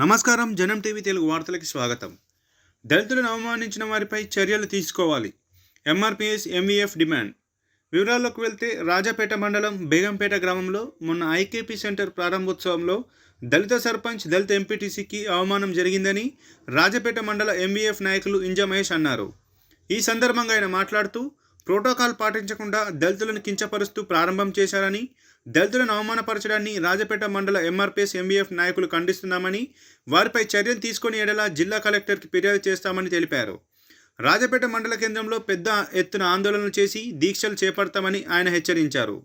నమస్కారం జనం టీవీ తెలుగు వార్తలకు స్వాగతం. దళితులను అవమానించిన వారిపై చర్యలు తీసుకోవాలి. MRPS MVF demand. వివరాల్లోకి వెళ్తే రాజాపేట మండలం బేగంపేట గ్రామంలో మొన్న ఐకేపీ సెంటర్ ప్రారంభోత్సవంలో దళిత సర్పంచ్ దళిత ఎంపీటీసీకి అవమానం జరిగిందని రాజపేట మండల ఎంవీఎఫ్ నాయకులు ఇంజ మహేష్ అన్నారు. ఈ సందర్భంగా ఆయన మాట్లాడుతూ ప్రోటోకాల్ పాటించకుండా దళితులను కించపరుస్తూ ప్రారంభం చేశారని దళితులను అవమానపరచడాన్ని రాజపేట మండల ఎంఆర్పిఎస్ ఎంబీఎఫ్ నాయకులు ఖండిస్తున్నామని వారిపై చర్యలు తీసుకుని ఎడలా జిల్లా కలెక్టర్కి ఫిర్యాదు చేస్తామని తెలిపారు. రాజపేట మండల కేంద్రంలో పెద్ద ఎత్తున ఆందోళనలు చేసి దీక్షలు చేపడతామని ఆయన హెచ్చరించారు.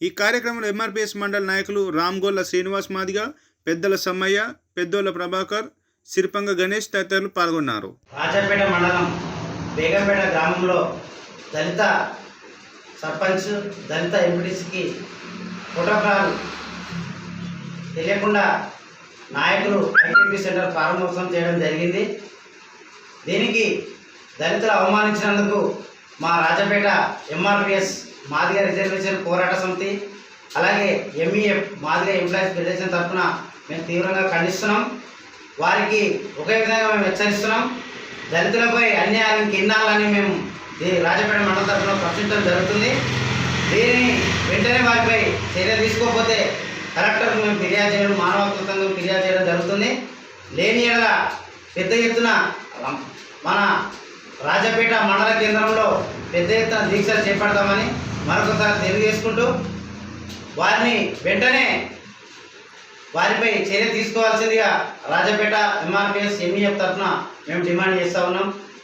ఈ కార్యక్రమంలో ఎంఆర్పిఎస్ మండల నాయకులు రామ్గోల్ల శ్రీనివాస్ మాదిగ పెద్దల సమ్మయ్య పెద్దోళ్ళ ప్రభాకర్ సిరిపంగ గణేష్ తదితరులు పాల్గొన్నారు. రాజపేట మండలం బేగంపేట గ్రామంలో దళిత సర్పంచ్ దళిత ఎంపీటీసీకి ప్రోటోకాల్ తెలియకుండా నాయకులు ఐటీపీ సెంటర్ ప్రారంభోత్సవం చేయడం జరిగింది. దీనికి దళితులు అవమానించినందుకు మా రాజపేట ఎంఆర్పిఎస్ మాదిగ రిజర్వేషన్ పోరాట సమితి అలాగే ఎంఈఎఫ్ మాదిగ ఎంప్లాయీస్ ఫెడరేషన్ తరఫున మేము తీవ్రంగా ఖండిస్తున్నాం. వారికి ఒకే విధంగా మేము హెచ్చరిస్తున్నాం. దళితులపై అన్యాయాలను కిన్నాలని మేము దీని రాజపేట మండల తరఫున ప్రశ్నించడం జరుగుతుంది. దీనిని వెంటనే వారిపై చర్య తీసుకోకపోతే కలెక్టర్కు మేము ఫిర్యాదు చేయడం మానవ సంఘం ఫిర్యాదు చేయడం జరుగుతుంది. లేని ఎడల పెద్ద ఎత్తున మన రాజపేట మండల కేంద్రంలో పెద్ద ఎత్తున దీక్షలు చేపడతామని మరొకసారి తెలియజేసుకుంటూ వారిని వెంటనే వారిపై చర్య తీసుకోవాల్సిందిగా రాజపేట ఎంఆర్పిఎస్ ఎంఈఎఫ్ తరఫున మేము డిమాండ్ చేస్తా ఉన్నాం.